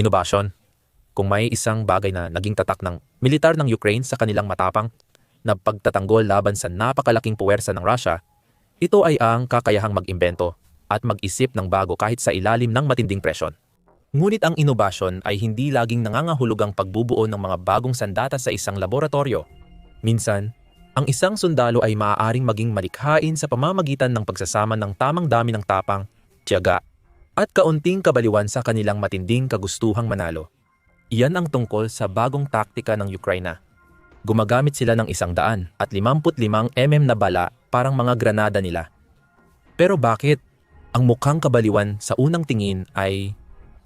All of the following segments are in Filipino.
Inobasyon. Kung may isang bagay na naging tatak ng militar ng Ukraine sa kanilang matapang na pagtatanggol laban sa napakalaking puwersa ng Russia, ito ay ang kakayahang mag-imbento at mag-isip ng bago kahit sa ilalim ng matinding presyon. Ngunit ang inobasyon ay hindi laging nangangahulugang pagbubuo ng mga bagong sandata sa isang laboratorio. Minsan, ang isang sundalo ay maaaring maging malikhain sa pamamagitan ng pagsasama ng tamang dami ng tapang, tiyaga, at kaunting kabaliwan sa kanilang matinding kagustuhang manalo. Iyan ang tungkol sa bagong taktika ng Ukraina. Gumagamit sila ng isang daan at 55 mm na bala parang mga granada nila. Pero bakit? Ang mukhang kabaliwan sa unang tingin ay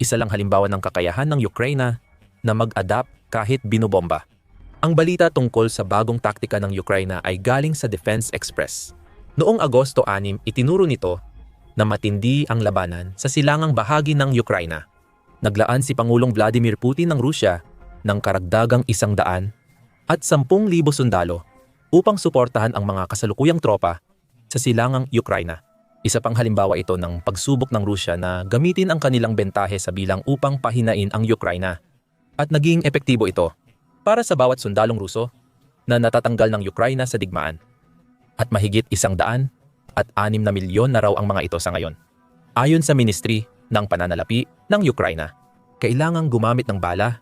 isa lang halimbawa ng kakayahan ng Ukraina na mag-adapt kahit binobomba. Ang balita tungkol sa bagong taktika ng Ukraina ay galing sa Defense Express. Noong Agosto 6, itinuro nito na matindi ang labanan sa silangang bahagi ng Ukraina. Naglaan si Pangulong Vladimir Putin ng Rusya ng karagdagang isang daan at 10,000 sundalo upang suportahan ang mga kasalukuyang tropa sa silangang Ukraina. Isa pang halimbawa ito ng pagsubok ng Rusya na gamitin ang kanilang bentahe sa bilang upang pahinain ang Ukraina. At naging epektibo ito para sa bawat sundalong Ruso na natatanggal ng Ukraina sa digmaan. At mahigit isang daan at anim na milyon na raw ang mga ito sa ngayon. Ayon sa Ministry ng Pananalapi ng Ukraina, kailangang gumamit ng bala,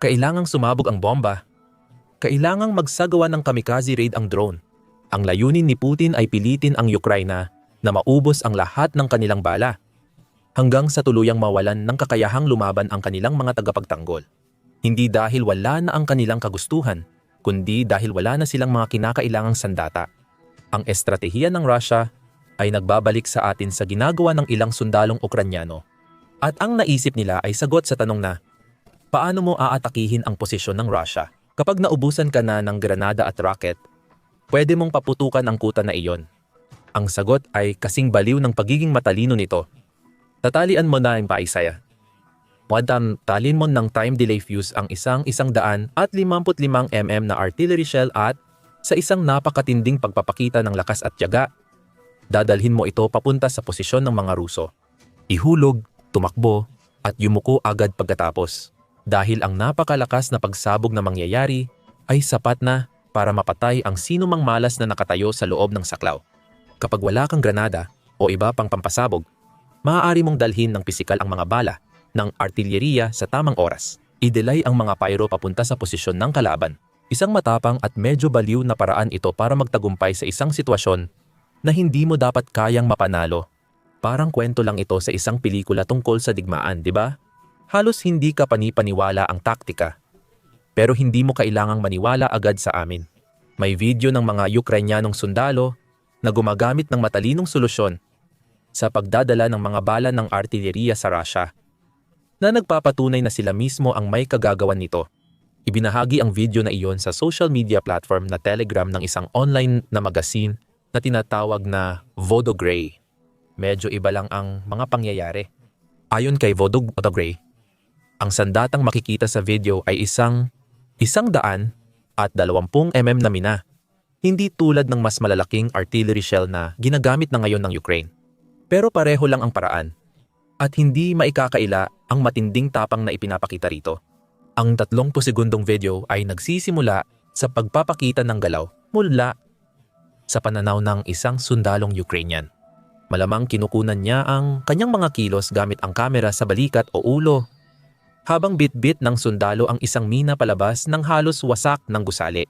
kailangang sumabog ang bomba, kailangang magsagawa ng kamikaze raid ang drone. Ang layunin ni Putin ay pilitin ang Ukraina na maubos ang lahat ng kanilang bala hanggang sa tuluyang mawalan ng kakayahang lumaban ang kanilang mga tagapagtanggol. Hindi dahil wala na ang kanilang kagustuhan, kundi dahil wala na silang mga kinakailangang sandata. Ang estratehiya ng Russia ay nagbabalik sa atin sa ginagawa ng ilang sundalong Ukranyano. At ang naisip nila ay sagot sa tanong na, paano mo aatakihin ang posisyon ng Russia? Kapag naubusan ka na ng granada at rocket, pwede mong paputukan ang kuta na iyon ang sagot ay kasing baliw ng pagiging matalino nito. Tatalian mo na ang paisaya. Wadam talin mo ng time delay fuse ang isang isang daan at 55 mm na artillery shell at sa isang napakatinding pagpapakita ng lakas at tiyaga, dadalhin mo ito papunta sa posisyon ng mga Ruso. Ihulog, tumakbo, at yumuko agad pagkatapos. Dahil ang napakalakas na pagsabog na mangyayari ay sapat na para mapatay ang sino mang malas na nakatayo sa loob ng saklaw. Kapag wala kang granada o iba pang pampasabog, maaari mong dalhin ng pisikal ang mga bala ng artilyeriya sa tamang oras. I-delay ang mga pyro papunta sa posisyon ng kalaban. Isang matapang at medyo baliw na paraan ito para magtagumpay sa isang sitwasyon na hindi mo dapat kayang mapanalo. Parang kwento lang ito sa isang pelikula tungkol sa digmaan, di ba? Halos hindi ka panipaniwala ang taktika. Pero hindi mo kailangang maniwala agad sa amin. May video ng mga Ukrainyanong sundalo na gumagamit ng matalinong solusyon sa pagdadala ng mga bala ng artilleriya sa Russia na nagpapatunay na sila mismo ang may kagagawan nito. Ibinahagi ang video na iyon sa social media platform na Telegram ng isang online na magazine na tinatawag na Vodo Gray. Medyo iba lang ang mga pangyayari. Ayon kay Vodo Gray, ang sandatang makikita sa video ay isang isang daan at 20 mm na mina hindi tulad ng mas malalaking artillery shell na ginagamit na ngayon ng Ukraine. Pero pareho lang ang paraan. At hindi maikakaila ang matinding tapang na ipinapakita rito. Ang 30 segundong video ay nagsisimula sa pagpapakita ng galaw mula sa pananaw ng isang sundalong Ukrainian. Malamang kinukunan niya ang kanyang mga kilos gamit ang kamera sa balikat o ulo habang bitbit ng sundalo ang isang mina palabas ng halos wasak ng gusali.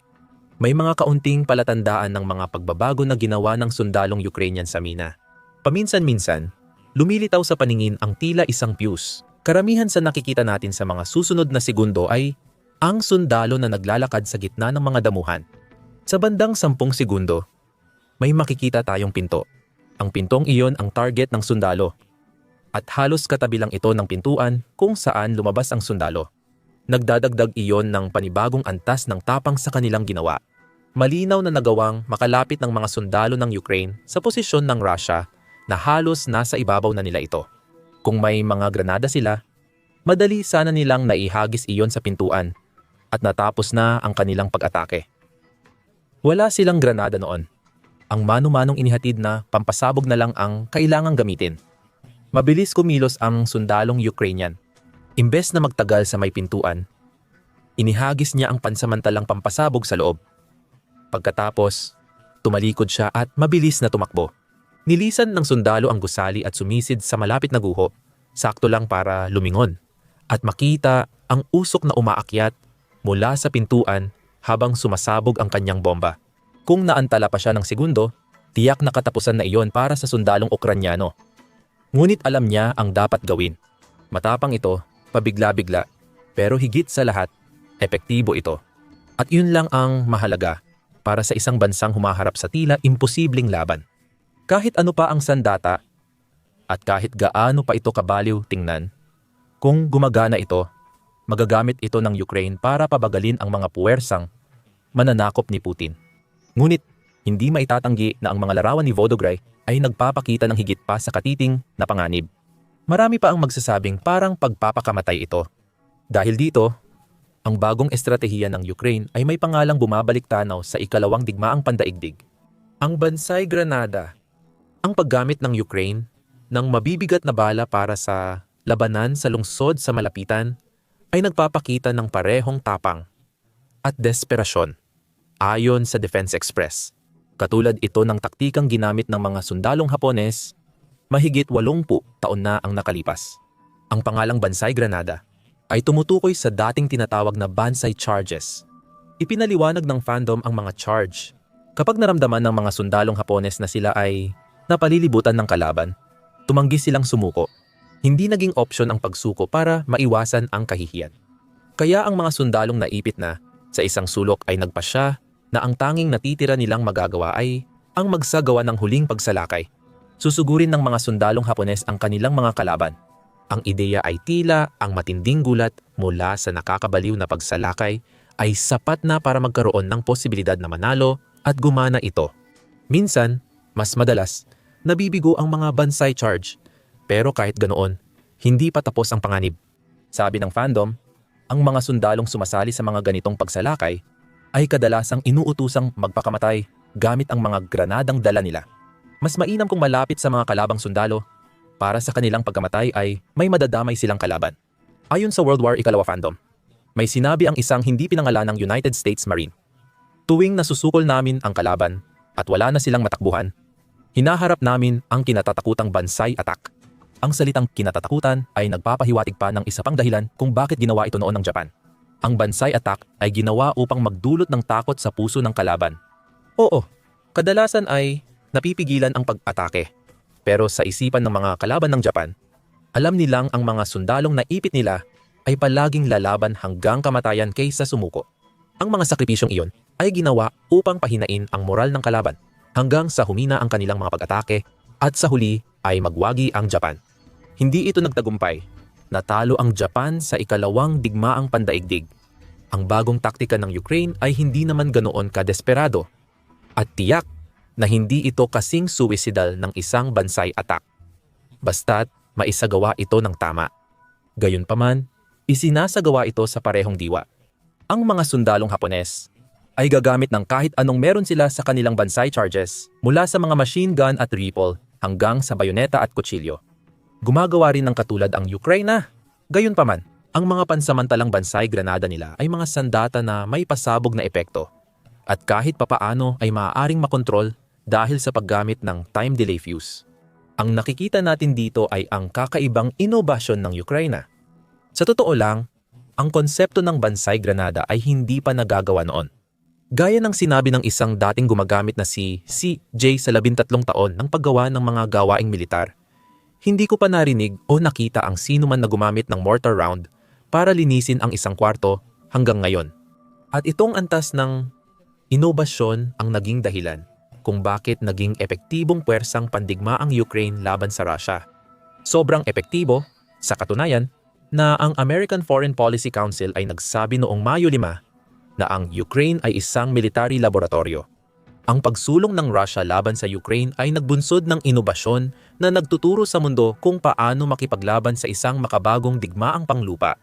May mga kaunting palatandaan ng mga pagbabago na ginawa ng sundalong Ukrainian sa mina. Paminsan-minsan, lumilitaw sa paningin ang tila isang fuse. Karamihan sa nakikita natin sa mga susunod na segundo ay ang sundalo na naglalakad sa gitna ng mga damuhan. Sa bandang 10 segundo, may makikita tayong pinto. Ang pintong iyon ang target ng sundalo. At halos katabi lang ito ng pintuan kung saan lumabas ang sundalo. Nagdadagdag iyon ng panibagong antas ng tapang sa kanilang ginawa malinaw na nagawang makalapit ng mga sundalo ng Ukraine sa posisyon ng Russia na halos nasa ibabaw na nila ito. Kung may mga granada sila, madali sana nilang naihagis iyon sa pintuan at natapos na ang kanilang pag-atake. Wala silang granada noon. Ang mano-manong inihatid na pampasabog na lang ang kailangang gamitin. Mabilis kumilos ang sundalong Ukrainian. Imbes na magtagal sa may pintuan, inihagis niya ang pansamantalang pampasabog sa loob. Pagkatapos, tumalikod siya at mabilis na tumakbo. Nilisan ng sundalo ang gusali at sumisid sa malapit na guho, sakto lang para lumingon at makita ang usok na umaakyat mula sa pintuan habang sumasabog ang kanyang bomba. Kung naantala pa siya ng segundo, tiyak na katapusan na iyon para sa sundalong Ukranyano. Ngunit alam niya ang dapat gawin. Matapang ito, pabigla-bigla, pero higit sa lahat, epektibo ito. At yun lang ang mahalaga para sa isang bansang humaharap sa tila imposibleng laban. Kahit ano pa ang sandata, at kahit gaano pa ito kabaliw tingnan, kung gumagana ito, magagamit ito ng Ukraine para pabagalin ang mga puwersang mananakop ni Putin. Ngunit, hindi maitatanggi na ang mga larawan ni Volodymyr ay nagpapakita ng higit pa sa katiting na panganib. Marami pa ang magsasabing parang pagpapakamatay ito. Dahil dito, ang bagong estratehiya ng Ukraine ay may pangalang bumabalik tanaw sa ikalawang digmaang pandaigdig. Ang Bansay Granada. Ang paggamit ng Ukraine ng mabibigat na bala para sa labanan sa lungsod sa malapitan ay nagpapakita ng parehong tapang at desperasyon ayon sa Defense Express. Katulad ito ng taktikang ginamit ng mga sundalong Hapones mahigit 80 taon na ang nakalipas. Ang pangalang Bansay Granada ay tumutukoy sa dating tinatawag na Bansay Charges. Ipinaliwanag ng fandom ang mga charge kapag naramdaman ng mga sundalong Hapones na sila ay napalilibutan ng kalaban. Tumanggi silang sumuko. Hindi naging opsyon ang pagsuko para maiwasan ang kahihiyan. Kaya ang mga sundalong naipit na sa isang sulok ay nagpasya na ang tanging natitira nilang magagawa ay ang magsagawa ng huling pagsalakay. Susugurin ng mga sundalong Hapones ang kanilang mga kalaban. Ang ideya ay tila ang matinding gulat mula sa nakakabaliw na pagsalakay ay sapat na para magkaroon ng posibilidad na manalo at gumana ito. Minsan, mas madalas, nabibigo ang mga bansay charge. Pero kahit ganoon, hindi pa tapos ang panganib. Sabi ng fandom, ang mga sundalong sumasali sa mga ganitong pagsalakay ay kadalasang inuutusang magpakamatay gamit ang mga granadang dala nila. Mas mainam kung malapit sa mga kalabang sundalo para sa kanilang pagkamatay ay may madadamay silang kalaban. Ayon sa World War Ikalawa fandom, may sinabi ang isang hindi pinangalan ng United States Marine. Tuwing nasusukol namin ang kalaban at wala na silang matakbuhan, hinaharap namin ang kinatatakutang bansay attack. Ang salitang kinatatakutan ay nagpapahiwatig pa ng isa pang dahilan kung bakit ginawa ito noon ng Japan. Ang bansay attack ay ginawa upang magdulot ng takot sa puso ng kalaban. Oo, kadalasan ay napipigilan ang pag-atake. Pero sa isipan ng mga kalaban ng Japan, alam nilang ang mga sundalong naipit nila ay palaging lalaban hanggang kamatayan kaysa sumuko. Ang mga sakripisyong iyon ay ginawa upang pahinain ang moral ng kalaban hanggang sa humina ang kanilang mga pag-atake at sa huli ay magwagi ang Japan. Hindi ito nagtagumpay. Natalo ang Japan sa ikalawang digmaang pandaigdig. Ang bagong taktika ng Ukraine ay hindi naman ganoon kadesperado at tiyak na hindi ito kasing suicidal ng isang bansay attack. Basta't maisagawa ito ng tama. Gayunpaman, isinasagawa ito sa parehong diwa. Ang mga sundalong Hapones ay gagamit ng kahit anong meron sila sa kanilang bansay charges mula sa mga machine gun at rifle hanggang sa bayoneta at kutsilyo. Gumagawa rin ng katulad ang Ukraine. Gayunpaman, ang mga pansamantalang bansay granada nila ay mga sandata na may pasabog na epekto at kahit papaano ay maaaring makontrol dahil sa paggamit ng time delay fuse. Ang nakikita natin dito ay ang kakaibang inobasyon ng Ukraine. Sa totoo lang, ang konsepto ng bansay granada ay hindi pa nagagawa noon. Gaya ng sinabi ng isang dating gumagamit na si C.J. sa labintatlong taon ng paggawa ng mga gawaing militar, hindi ko pa narinig o nakita ang sino man na gumamit ng mortar round para linisin ang isang kwarto hanggang ngayon. At itong antas ng inobasyon ang naging dahilan kung bakit naging epektibong puwersang pandigma ang Ukraine laban sa Russia. Sobrang epektibo, sa katunayan, na ang American Foreign Policy Council ay nagsabi noong Mayo 5 na ang Ukraine ay isang military laboratorio. Ang pagsulong ng Russia laban sa Ukraine ay nagbunsod ng inobasyon na nagtuturo sa mundo kung paano makipaglaban sa isang makabagong digmaang panglupa.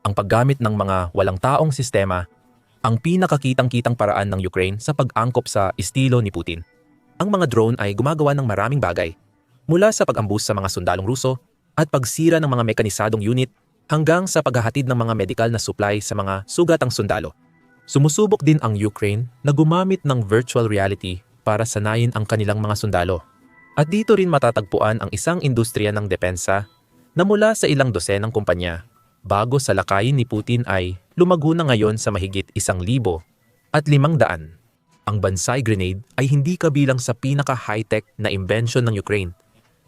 Ang paggamit ng mga walang taong sistema ang pinakakitang-kitang paraan ng Ukraine sa pag-angkop sa estilo ni Putin. Ang mga drone ay gumagawa ng maraming bagay, mula sa pag-ambus sa mga sundalong Ruso at pagsira ng mga mekanisadong unit hanggang sa paghahatid ng mga medikal na supply sa mga sugatang sundalo. Sumusubok din ang Ukraine na gumamit ng virtual reality para sanayin ang kanilang mga sundalo. At dito rin matatagpuan ang isang industriya ng depensa na mula sa ilang dosenang kumpanya bago sa lakayin ni Putin ay lumago na ngayon sa mahigit isang libo at limang daan. Ang Bansai grenade ay hindi kabilang sa pinaka-high-tech na invention ng Ukraine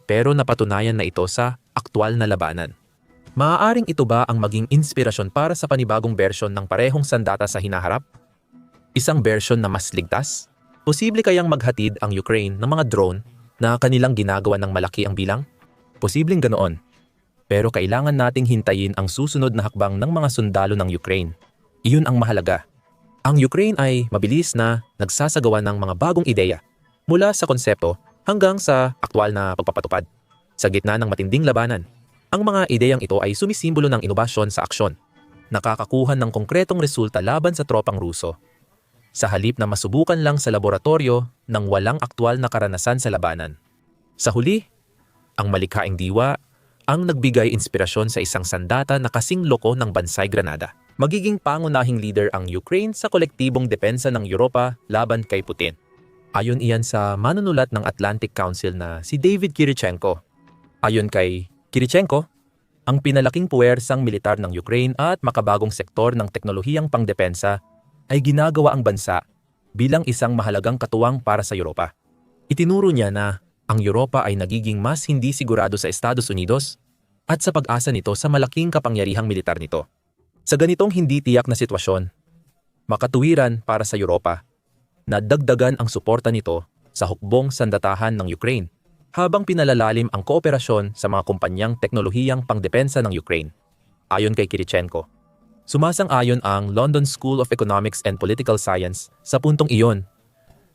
pero napatunayan na ito sa aktwal na labanan. Maaaring ito ba ang maging inspirasyon para sa panibagong bersyon ng parehong sandata sa hinaharap? Isang bersyon na mas ligtas? Posible kayang maghatid ang Ukraine ng mga drone na kanilang ginagawa ng malaki ang bilang? Posibleng ganoon. Pero kailangan nating hintayin ang susunod na hakbang ng mga sundalo ng Ukraine. Iyon ang mahalaga. Ang Ukraine ay mabilis na nagsasagawa ng mga bagong ideya mula sa konsepto hanggang sa aktwal na pagpapatupad. Sa gitna ng matinding labanan, ang mga ideyang ito ay sumisimbolo ng inobasyon sa aksyon, nakakakuha ng konkretong resulta laban sa tropang Ruso. Sa halip na masubukan lang sa laboratorio ng walang aktwal na karanasan sa labanan. Sa huli, ang malikhaing diwa ang nagbigay inspirasyon sa isang sandata na kasing loko ng Bansay Granada. Magiging pangunahing leader ang Ukraine sa kolektibong depensa ng Europa laban kay Putin. Ayon iyan sa manunulat ng Atlantic Council na si David Kirichenko. Ayon kay Kirichenko, ang pinalaking puwersang militar ng Ukraine at makabagong sektor ng teknolohiyang pangdepensa ay ginagawa ang bansa bilang isang mahalagang katuwang para sa Europa. Itinuro niya na ang Europa ay nagiging mas hindi sigurado sa Estados Unidos at sa pag-asa nito sa malaking kapangyarihang militar nito. Sa ganitong hindi tiyak na sitwasyon, makatuwiran para sa Europa na dagdagan ang suporta nito sa hukbong sandatahan ng Ukraine habang pinalalalim ang kooperasyon sa mga kumpanyang teknolohiyang pangdepensa ng Ukraine. Ayon kay Kirichenko, sumasang-ayon ang London School of Economics and Political Science sa puntong iyon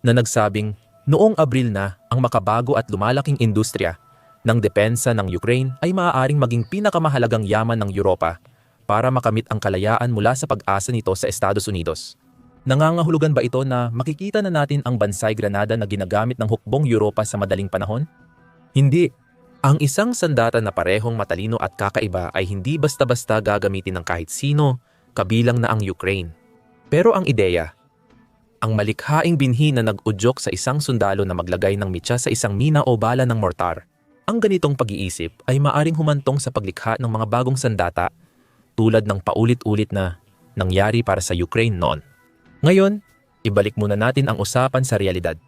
na nagsabing noong Abril na ang makabago at lumalaking industriya ng depensa ng Ukraine ay maaaring maging pinakamahalagang yaman ng Europa para makamit ang kalayaan mula sa pag-asa nito sa Estados Unidos. Nangangahulugan ba ito na makikita na natin ang bansay Granada na ginagamit ng hukbong Europa sa madaling panahon? Hindi. Ang isang sandata na parehong matalino at kakaiba ay hindi basta-basta gagamitin ng kahit sino, kabilang na ang Ukraine. Pero ang ideya, ang malikhaing binhi na nag-udyok sa isang sundalo na maglagay ng mitya sa isang mina o bala ng mortar, ang ganitong pag-iisip ay maaring humantong sa paglikha ng mga bagong sandata tulad ng paulit-ulit na nangyari para sa Ukraine noon. Ngayon, ibalik muna natin ang usapan sa realidad.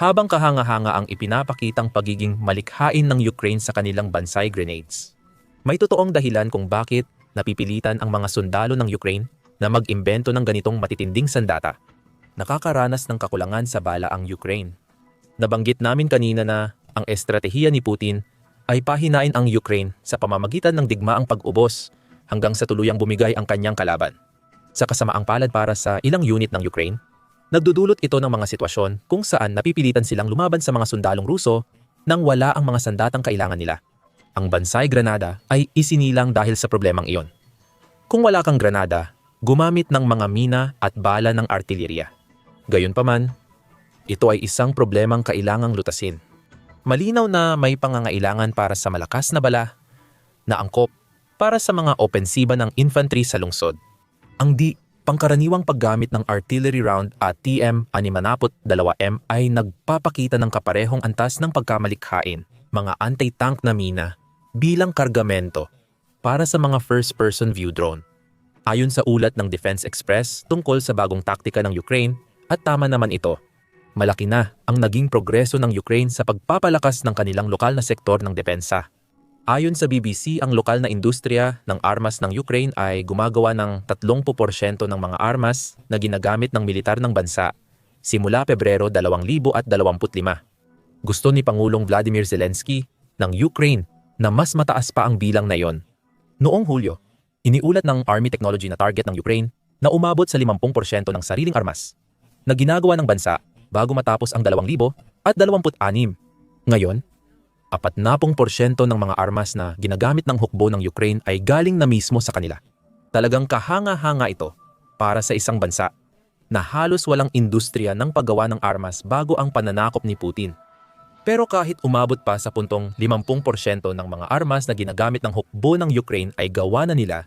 Habang kahanga-hanga ang ipinapakitang pagiging malikhain ng Ukraine sa kanilang bansay grenades. May totoong dahilan kung bakit napipilitan ang mga sundalo ng Ukraine na mag-imbento ng ganitong matitinding sandata. Nakakaranas ng kakulangan sa bala ang Ukraine. Nabanggit namin kanina na ang estratehiya ni Putin ay pahinain ang Ukraine sa pamamagitan ng digmaang pag-ubos hanggang sa tuluyang bumigay ang kanyang kalaban. Sa kasamaang palad para sa ilang unit ng Ukraine, nagdudulot ito ng mga sitwasyon kung saan napipilitan silang lumaban sa mga sundalong Ruso nang wala ang mga sandatang kailangan nila. Ang bansay Granada ay isinilang dahil sa problemang iyon. Kung wala kang granada, gumamit ng mga mina at bala ng artillerya. Gayunpaman, ito ay isang problemang kailangang lutasin. Malinaw na may pangangailangan para sa malakas na bala na angkop para sa mga opensiba ng infantry sa lungsod. Ang di pangkaraniwang paggamit ng artillery round at TM-62M ay nagpapakita ng kaparehong antas ng pagkamalikhain, mga anti-tank na mina, bilang kargamento para sa mga first-person view drone. Ayon sa ulat ng Defense Express tungkol sa bagong taktika ng Ukraine, at tama naman ito, malaki na ang naging progreso ng Ukraine sa pagpapalakas ng kanilang lokal na sektor ng depensa. Ayon sa BBC, ang lokal na industriya ng armas ng Ukraine ay gumagawa ng 30% ng mga armas na ginagamit ng militar ng bansa simula Pebrero 2025. Gusto ni Pangulong Vladimir Zelensky ng Ukraine na mas mataas pa ang bilang na iyon. Noong Hulyo, iniulat ng Army Technology na target ng Ukraine na umabot sa 50% ng sariling armas na ginagawa ng bansa bago matapos ang 2026. Ngayon, 40% ng mga armas na ginagamit ng hukbo ng Ukraine ay galing na mismo sa kanila. Talagang kahanga-hanga ito para sa isang bansa na halos walang industriya ng paggawa ng armas bago ang pananakop ni Putin. Pero kahit umabot pa sa puntong 50% ng mga armas na ginagamit ng hukbo ng Ukraine ay gawa na nila,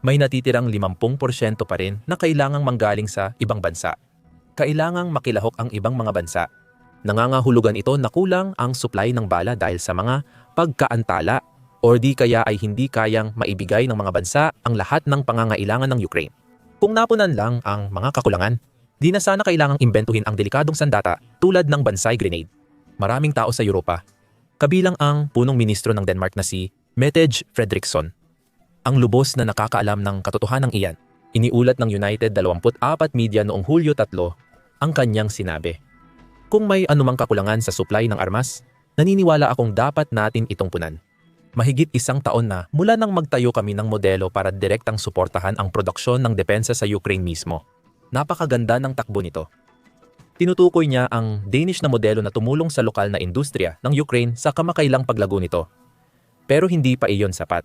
may natitirang 50% pa rin na kailangang manggaling sa ibang bansa. Kailangang makilahok ang ibang mga bansa. Nangangahulugan ito na kulang ang supply ng bala dahil sa mga pagkaantala or di kaya ay hindi kayang maibigay ng mga bansa ang lahat ng pangangailangan ng Ukraine. Kung napunan lang ang mga kakulangan, di na sana kailangang imbentuhin ang delikadong sandata tulad ng bansay grenade. Maraming tao sa Europa, kabilang ang punong ministro ng Denmark na si Mette Fredriksson. Ang lubos na nakakaalam ng katotohanan iyan, iniulat ng United 24 Media noong Hulyo 3 ang kanyang sinabi. Kung may anumang kakulangan sa supply ng armas, naniniwala akong dapat natin itong punan. Mahigit isang taon na mula nang magtayo kami ng modelo para direktang suportahan ang produksyon ng depensa sa Ukraine mismo. Napakaganda ng takbo nito. Tinutukoy niya ang Danish na modelo na tumulong sa lokal na industriya ng Ukraine sa kamakailang paglago nito. Pero hindi pa iyon sapat.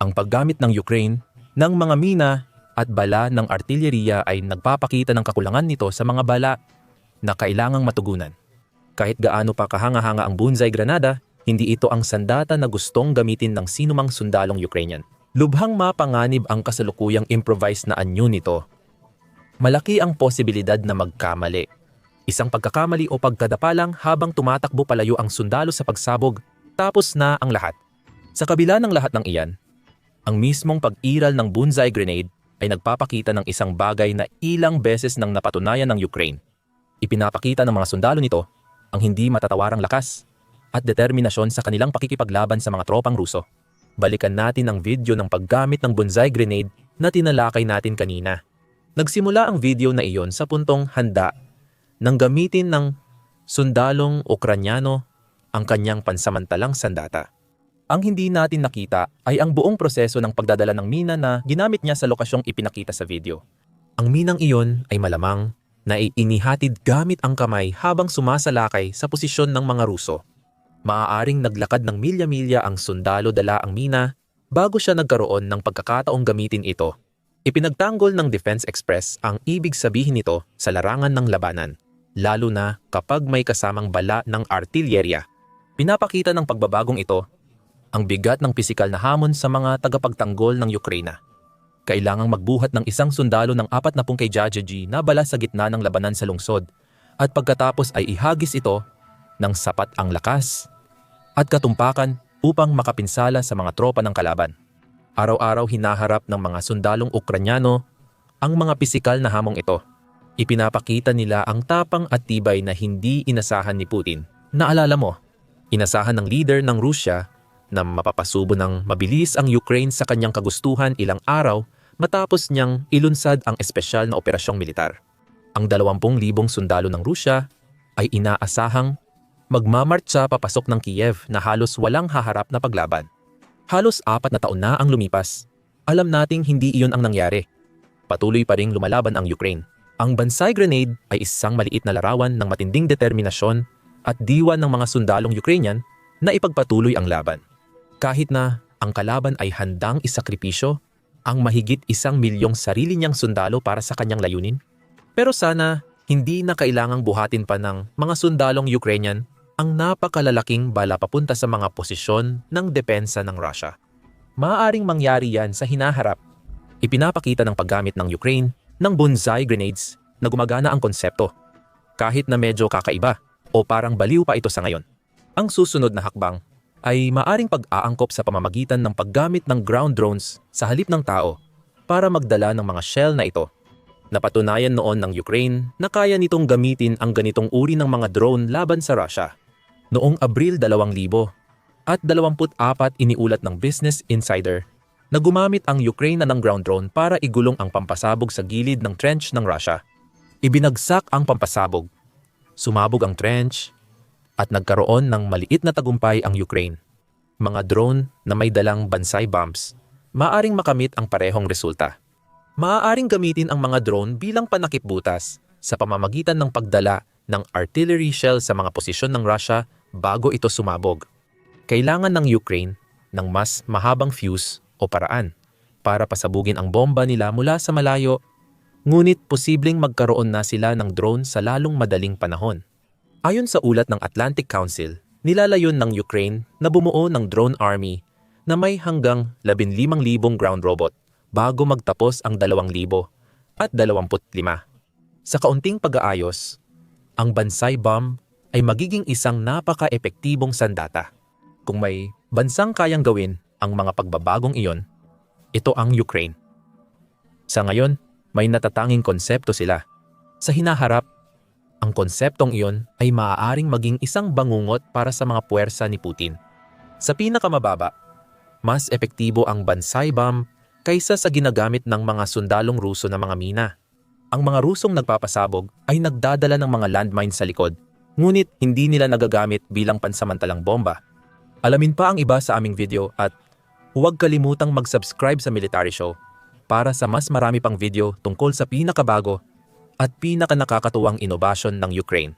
Ang paggamit ng Ukraine ng mga mina at bala ng artilyeriya ay nagpapakita ng kakulangan nito sa mga bala na kailangang matugunan. Kahit gaano pa kahanga-hanga ang Bunzai Granada, hindi ito ang sandata na gustong gamitin ng sinumang sundalong Ukrainian. Lubhang mapanganib ang kasalukuyang improvised na anyo nito. Malaki ang posibilidad na magkamali. Isang pagkakamali o pagkadapalang habang tumatakbo palayo ang sundalo sa pagsabog, tapos na ang lahat. Sa kabila ng lahat ng iyan, ang mismong pag-iral ng Bunzai grenade ay nagpapakita ng isang bagay na ilang beses nang napatunayan ng Ukraine. Ipinapakita ng mga sundalo nito ang hindi matatawarang lakas at determinasyon sa kanilang pakikipaglaban sa mga tropang Ruso. Balikan natin ang video ng paggamit ng bonsai grenade na tinalakay natin kanina. Nagsimula ang video na iyon sa puntong handa nang gamitin ng sundalong Ukranyano ang kanyang pansamantalang sandata. Ang hindi natin nakita ay ang buong proseso ng pagdadala ng mina na ginamit niya sa lokasyong ipinakita sa video. Ang minang iyon ay malamang na inihatid gamit ang kamay habang sumasalakay sa posisyon ng mga Ruso. Maaaring naglakad ng milya-milya ang sundalo dala ang mina bago siya nagkaroon ng pagkakataong gamitin ito. Ipinagtanggol ng Defense Express ang ibig sabihin nito sa larangan ng labanan, lalo na kapag may kasamang bala ng artilyerya. Pinapakita ng pagbabagong ito ang bigat ng pisikal na hamon sa mga tagapagtanggol ng Ukraina kailangang magbuhat ng isang sundalo ng 40 kJG na bala sa gitna ng labanan sa lungsod at pagkatapos ay ihagis ito ng sapat ang lakas at katumpakan upang makapinsala sa mga tropa ng kalaban. Araw-araw hinaharap ng mga sundalong Ukranyano ang mga pisikal na hamong ito. Ipinapakita nila ang tapang at tibay na hindi inasahan ni Putin. Naalala mo, inasahan ng leader ng Rusya na mapapasubo ng mabilis ang Ukraine sa kanyang kagustuhan ilang araw matapos niyang ilunsad ang espesyal na operasyong militar. Ang 20,000 sundalo ng Rusya ay inaasahang magmamartsa papasok ng Kiev na halos walang haharap na paglaban. Halos apat na taon na ang lumipas. Alam nating hindi iyon ang nangyari. Patuloy pa ring lumalaban ang Ukraine. Ang Bansay Grenade ay isang maliit na larawan ng matinding determinasyon at diwa ng mga sundalong Ukrainian na ipagpatuloy ang laban. Kahit na ang kalaban ay handang isakripisyo ang mahigit isang milyong sarili niyang sundalo para sa kanyang layunin. Pero sana hindi na kailangang buhatin pa ng mga sundalong Ukrainian ang napakalalaking bala papunta sa mga posisyon ng depensa ng Russia. Maaaring mangyari yan sa hinaharap. Ipinapakita ng paggamit ng Ukraine ng bonsai grenades na gumagana ang konsepto. Kahit na medyo kakaiba o parang baliw pa ito sa ngayon. Ang susunod na hakbang ay maaring pag-aangkop sa pamamagitan ng paggamit ng ground drones sa halip ng tao para magdala ng mga shell na ito. Napatunayan noon ng Ukraine na kaya nitong gamitin ang ganitong uri ng mga drone laban sa Russia. Noong Abril 2000 at 24 iniulat ng Business Insider na gumamit ang Ukraine ng ground drone para igulong ang pampasabog sa gilid ng trench ng Russia. Ibinagsak ang pampasabog. Sumabog ang trench at nagkaroon ng maliit na tagumpay ang Ukraine. Mga drone na may dalang bansay bombs, maaring makamit ang parehong resulta. Maaaring gamitin ang mga drone bilang panakip butas sa pamamagitan ng pagdala ng artillery shell sa mga posisyon ng Russia bago ito sumabog. Kailangan ng Ukraine ng mas mahabang fuse o paraan para pasabugin ang bomba nila mula sa malayo, ngunit posibleng magkaroon na sila ng drone sa lalong madaling panahon. Ayon sa ulat ng Atlantic Council, nilalayon ng Ukraine na bumuo ng drone army na may hanggang 15,000 ground robot bago magtapos ang 2,000 at 25. Sa kaunting pag-aayos, ang Bansay Bomb ay magiging isang napaka-epektibong sandata. Kung may bansang kayang gawin ang mga pagbabagong iyon, ito ang Ukraine. Sa ngayon, may natatanging konsepto sila. Sa hinaharap, ang konseptong iyon ay maaaring maging isang bangungot para sa mga puwersa ni Putin. Sa pinakamababa, mas epektibo ang Bansay Bomb kaysa sa ginagamit ng mga sundalong Ruso na mga mina. Ang mga Rusong nagpapasabog ay nagdadala ng mga landmines sa likod, ngunit hindi nila nagagamit bilang pansamantalang bomba. Alamin pa ang iba sa aming video at huwag kalimutang mag-subscribe sa Military Show para sa mas marami pang video tungkol sa pinakabago at pinakanakakatuwang inobasyon ng Ukraine.